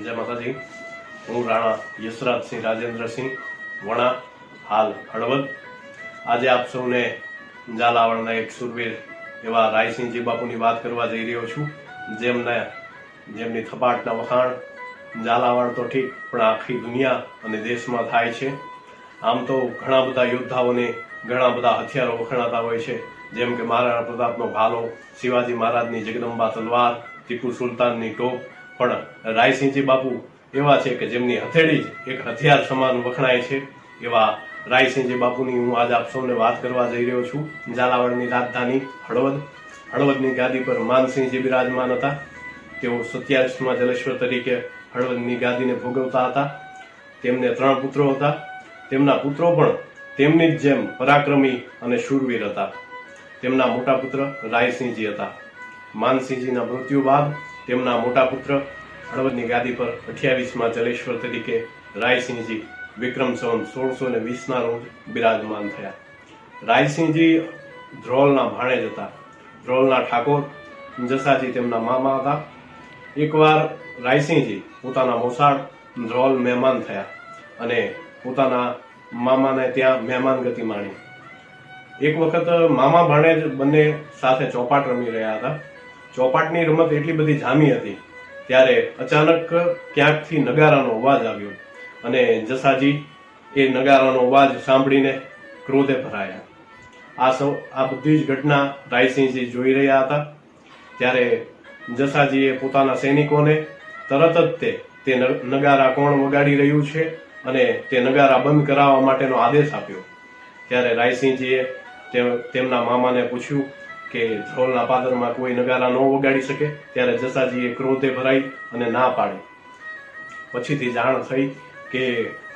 જય માતાજી. હું રાણા યશરાજસિંહ રાજેન્દ્રસિંહ વણા, હાલ, હળવદ. આજે આપ સૌને ઝાલાવાડના એક સુરવીર એવા રાયસિંહજી બાપુની વાત કરવા જઈ રહ્યો છું. જેમને, જેમની થપાટના વખાણ, ઝાલાવાડ તો ઠીક, પણ આખી દુનિયા અને દેશમાં થાય છે. આમ તો ઘણા બધા યોદ્ધાઓને ઘણા બધા હથિયારો વખણાતા હોય છે. જેમ કે મહારાણા પ્રતાપનો ભાલો, શિવાજી મહારાજની જગદંબા તલવાર, ટીપુ સુલતાનની ટોપ પણ રાયસિંહજી બાપુ એવા છે કે જેમની હથેળી જ એક હથિયાર સમાન વખણાય છે. એવા રાયસિંહજી બાપુની હું આજ આપ સૌને વાત કરવા જઈ રહ્યો છું. ઝાલાવાડની રાજધાની હળવદ. હળવદની ગાદી પર માનસિંહજી બિરાજમાન હતા. તેઓ સત્યાવીસમાં જલેશ્વર તરીકે હળવદની ગાદીને ભોગવતા હતા. તેમને ત્રણ પુત્રો હતા. તેમના પુત્રો પણ તેમની જ જેમ પરાક્રમી અને શૂરવીર હતા. તેમના મોટા પુત્ર રાયસિંહજી હતા. માનસિંહજીના મૃત્યુ બાદ તેમના મોટા પુત્ર હળવદની ગાદી પર અઠ્યાવીસમાં જલેશ્વર તરીકે રાયસિંહજી વિક્રમ સંવન સોળસો ને વીસના રોજ બિરાજમાન થયા. રાયસિંહજી ધ્રોલના ભાણેજ હતા. ધ્રોલના ઠાકોર જસાજી તેમના મામા હતા. એકવાર રાયસિંહજી પોતાના મોસાળ ધ્રોલ મહેમાન થયા અને પોતાના મામાને ત્યાં મહેમાન ગતિ માણી. એક વખત મામા ભાણેજ બંને સાથે ચોપાટ રમી રહ્યા હતા. ચોપાટની રમત એટલી બધી જામી હતી ત્યારે અચાનક ક્યાંકથી નગારાનો અવાજ આવ્યો અને જસાજી એ નગારાનો અવાજ સાંભળીને ક્રોધે ભરાયા. આ સૌ, આ બધી જ ઘટના રાયસિંહજી જોઈ રહ્યા હતા. ત્યારે જસાજીએ પોતાના સૈનિકોને તરત જ તે તે નગારા કોણ વગાડી રહ્યું છે અને તે નગારા બંધ કરાવવા માટેનો આદેશ આપ્યો. ત્યારે રાયસિંહજીએ તેમના મામાને પૂછ્યું કે ધ્રોલના પાદરમાં કોઈ નગારા ન વગાડી શકે, ત્યારે જસાજીએ ક્રોધે ભરાઈ અને ના પાડી. પછીથી જાણ થઈ કે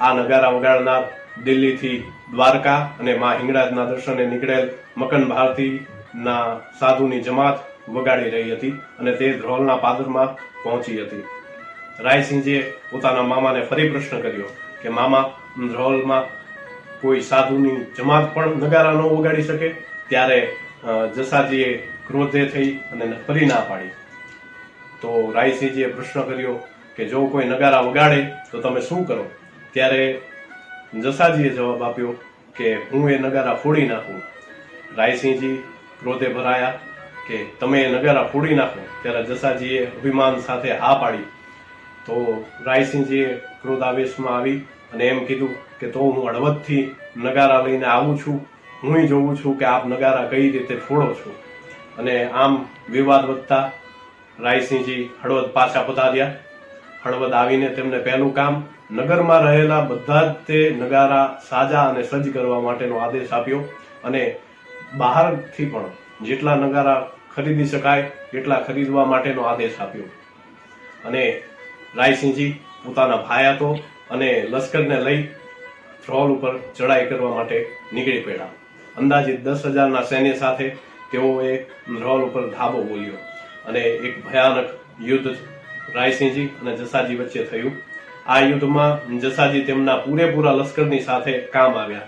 આ નગારા વગાડનાર દિલ્હીથી દ્વારકા અને મા હિંગળાજના દર્શને નીકળેલ મકન ભારતીના સાધુની જમાત વગાડી રહી હતી અને તે ધ્રોલના પાદરમાં પહોંચી હતી. રાયસિંહજીએ પોતાના મામાને ફરી પ્રશ્ન કર્યો કે, મામા, ધ્રોલમાં કોઈ સાધુની જમાત પણ નગારા ન વગાડી શકે? ત્યારે જસાજીએ ક્રોધે થઈ અને ફરી ના પાડી. તો રાયસિંહજીએ પ્રશ્ન કર્યો કે જો કોઈ નગારા વગાડે, તો તમે શું કરો? ત્યારે જસાજીએ જવાબ આપ્યો કે હું એ નગારા ફોડી નાખું. રાયસિંહજી ક્રોધે ભરાયા કે તમે એ નગારા ફોડી નાખો. ત્યારે જસાજીએ અભિમાન સાથે હા પાડી. તો રાયસિંહજીએ ક્રોધ આવેશમાં આવી અને એમ કીધું કે તો હું હળવદથી નગારા લઈને આવું છું. હું જોઉં છું કે આપ નગારા કઈ રીતે ફોડો છો. અને આમ વિવાદ વધતા રાયસિંહજી હળવદ પાછા પધાર્યા. હળવદ આવીને તેમને પહેલું કામ નગરમાં રહેલા બધા જ તે નગારા સાજા અને સજ્જ કરવા માટેનો આદેશ આપ્યો અને બહારથી પણ જેટલા નગારા ખરીદી શકાય એટલા ખરીદવા માટેનો આદેશ આપ્યો. અને રાયસિંહજી પોતાના ભાઈ હતો અને લશ્કરને લઈ ધ્રોલ ઉપર ચડાઈ કરવા માટે નીકળી પડ્યા. અંદાજિત દસ હજારના સૈન્ય સાથે તેઓએ ધ્રોલ ઉપર ધાબો બોલ્યો અને એક ભયાનક યુદ્ધ રાયસિંહજી અને જસાજી વચ્ચે થયું. આ યુદ્ધમાં જસાજી તેમના પૂરેપૂરા લશ્કરની સાથે કામ આવ્યા.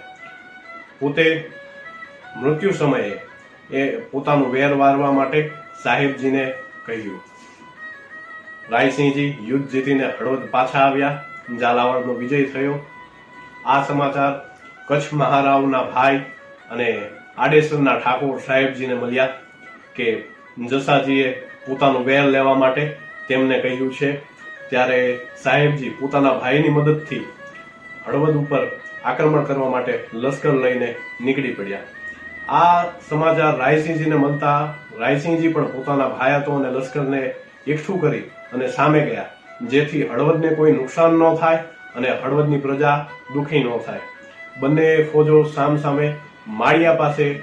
પોતે મૃત્યુ સમયે એ પોતાનું વેર વારવા માટે સાહેબજીને કહ્યું. રાયસિંહજી યુદ્ધ જીતીને હળવદ પાછા આવ્યા. ઝાલાવાડનો વિજય થયો. આ સમાચાર કચ્છ મહારાવના ભાઈ અને આડેસરના ઠાકોર સાહેબજીને મળ્યા કે જસાજીએ પોતાનું વેર લેવા માટે તેમને કહ્યું છે. ત્યારે સાહેબજી પોતાના ભાઈની મદદથી હળવદ ઉપર આક્રમણ કરવા માટે લશ્કર લઈને નીકળી પડ્યા. આ સમાચાર રાયસિંહજીને મળતા રાયસિંહજી પણ પોતાના ભાયાતો અને લશ્કરને એકઠું કરી અને સામે ગયા, જેથી હળવદને કોઈ નુકસાન ન થાય અને હળવદની પ્રજા દુઃખી ન થાય. બંને ફોજો સામ સામે માળિયા પાસે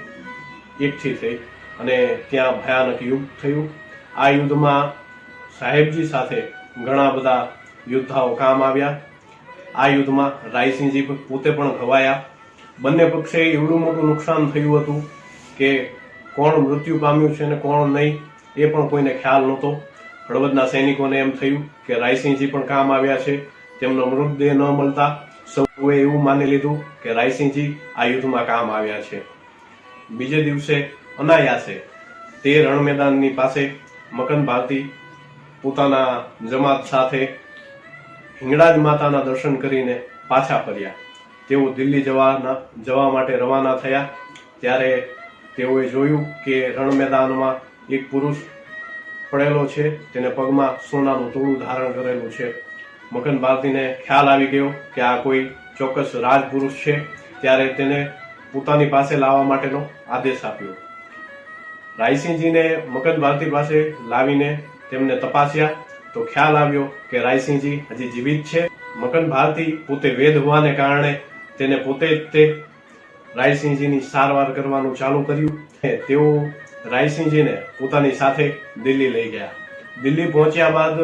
એકઠી થઈ અને ત્યાં ભયાનક યુદ્ધ થયું. આ યુદ્ધમાં સાહેબજી સાથે ઘણા બધા યોદ્ધાઓ કામ આવ્યા. આ યુદ્ધમાં રાયસિંહજી પોતે પણ ઘવાયા. બંને પક્ષે એવડું મોટું નુકસાન થયું હતું કે કોણ મૃત્યુ પામ્યું છે અને કોણ નહીં, એ પણ કોઈને ખ્યાલ નહોતો. હળવદના સૈનિકોને એમ થયું કે રાયસિંહજી પણ કામ આવ્યા છે. તેમનો મૃતદેહ ન મળતા સૌએ એવું માની લીધું કે રાયસિંહજી આ યુદ્ધમાં કામ આવ્યા છે. બીજે દિવસે અનાયાસે તે રણ પાસે મકન ભારતી પોતાના જમાત સાથે હિંગળાજ માતાના દર્શન કરીને પાછા ફર્યા. તેઓ દિલ્હી જવાના, જવા માટે રવાના થયા. ત્યારે તેઓએ જોયું કે રણ મેદાનમાં એક પુરુષ પડેલો છે. તેને પગમાં સોનાનું તોડું ધારણ કરેલું છે. મકન ભારતીને ખ્યાલ આવી ગયો કે આ કોઈ ચોક્કસ રાજપુરુષ છે, ત્યારે તેને પોતાની પાસે લાવવા માટેનો આદેશ આપ્યો. રાયસિંહજીને મકન ભારતી પાસે લાવીને તેમને તપાસ્યા, તો ખ્યાલ આવ્યો કે રાયસિંહજી હજી જીવિત છે. મકન ભારતી પોતે વેદ હોવાને કારણે તેને પોતે જ તે રાયસિંહજીની સારવાર કરવાનું ચાલુ કર્યું. તેઓ રાયસિંહજીને પોતાની સાથે દિલ્હી લઈ ગયા. દિલ્હી પહોંચ્યા બાદ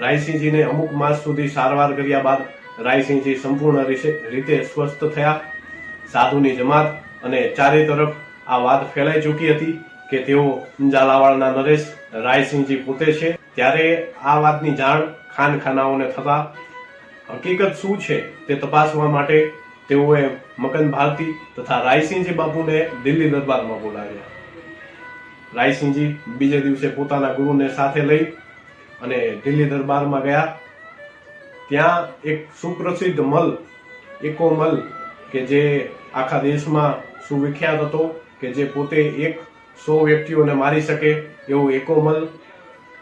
રાયસિંહજીને અમુક માસ સુધી સારવાર કર્યા બાદ રાયસિંહજી સંપૂર્ણ રીતે- સ્વસ્થ થયા. સાધુની જમાત અને ચારે તરફ આ વાત ફેલાઈ ચૂકી હતી કે તેઓ ઝાલાવાડના નરેશ રાયસિંહજી પોતે છે. ત્યારે આ વાતની જાણ ખાનખાનાઓને થતા હકીકત શું છે તે તપાસવા માટે તેઓએ મકન ભારતી તથા રાયસિંહજી બાપુને દિલ્હી દરબારમાં બોલાવ્યા. રાયસિંહજી બીજે દિવસે પોતાના ગુરુને સાથે લઈ અને દિલ્હી દરબારમાં ગયા. ત્યાં એક સુપ્રસિદ્ધ મલ, એકો મલ, કે જે આખા દેશમાં સુવિખ્યાત હતો, કે જે પોતે એક સો વ્યક્તિઓને મારી શકે એવો એકો મલ.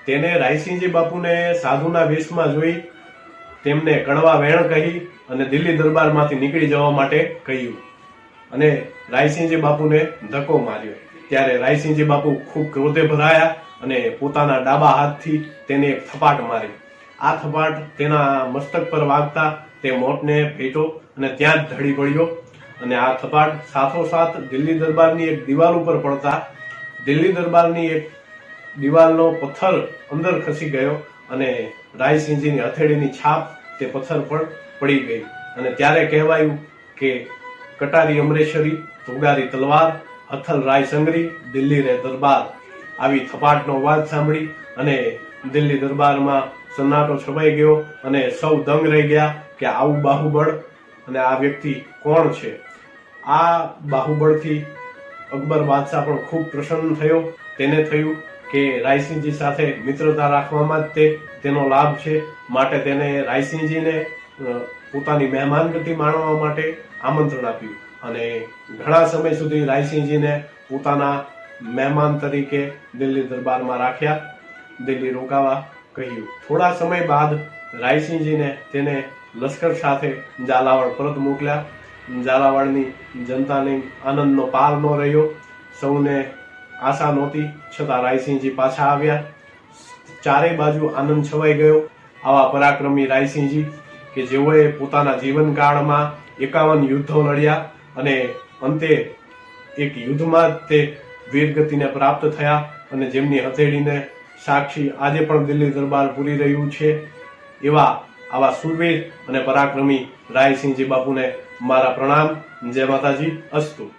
તેને રાયસિંહજી બાપુને સાધુના વેશમાં જોઈ તેમને કણવા વેણ કહી અને દિલ્હી દરબારમાંથી નીકળી જવા માટે કહ્યું. અને રાયસિંહજી બાપુને ધક્કો માર્યો. ત્યારે રાયસિંહજી બાપુ ખૂબ ક્રોધે ભરાયા અને પોતાના ડાબા હાથથી તેને એક થપાટ મારી. આ થપાટ તેના મસ્તક પર વાગતા તે મોતને ભેટો અને ત્યાં જ ધડી પડ્યો. અને આ થપાટ સાથોસાથ દિલ્હી દરબારની એક દિવાલ ઉપર પડતા દિલ્હી દરબારની એક દિવાલનો પથ્થર અંદર ખસી ગયો અને રાયસિંહજીની હથેળીની છાપ તે પથ્થર પર પડી ગઈ. અને ત્યારે કહેવાયું કે કટારી અમરેશ્વરી તુગારી તલવાર, હથલ રાય સંગરી દિલ્હી રે દરબાર. આવી થપાટનો અવાજ સાંભળી અને દિલ્હી દરબારમાં સન્નાટો છવાઈ ગયો અને સૌ દંગ રહી ગયા કે આવું બાહુબળ અને આ વ્યક્તિ કોણ છે? આ બાહુબળથી અકબર બાદશાહ પણ ખૂબ પ્રસન્ન થયો. તેને થયું કે રાયસિંહજી સાથે મિત્રતા રાખવામાં જ તે તેનો લાભ છે. માટે તેને રાયસિંહજીને પોતાની મહેમાનગતિ માણવા માટે આમંત્રણ આપ્યું. અને ઘણા સમય સુધી રાયસિંહજીને પોતાના મહેમાન તરીકે દિલ્હી દરબારમાં રાખ્યા, દિલ્હી રોકાવા કહ્યું. થોડા સમય બાદ રાયસિંહજીને તેને લશ્કર સાથે ઝાલાવાડ પરત મોકલ્યા. ઝાલાવાડની જનતાને આનંદનો પાર ન રહ્યો. સૌને આશા નહોતી, છતાં રાયસિંહજી પાછા આવ્યા. ચારે બાજુ આનંદ છવાઈ ગયો. આવા પરાક્રમી રાયસિંહજી કે જેઓએ પોતાના જીવનકાળમાં એકાવન યુદ્ધો લડ્યા અને અંતે એક યુદ્ધમાં તે વીરગતિને પ્રાપ્ત થયા અને જેમની હથેળીને સાક્ષી આજે પણ દિલ્હી દરબાર પૂરી રહ્યું છે, એવા આવા સુરવીર અને પરાક્રમી રાયસિંહજી બાપુને મારા પ્રણામ. જય માતાજી, અસ્તુ.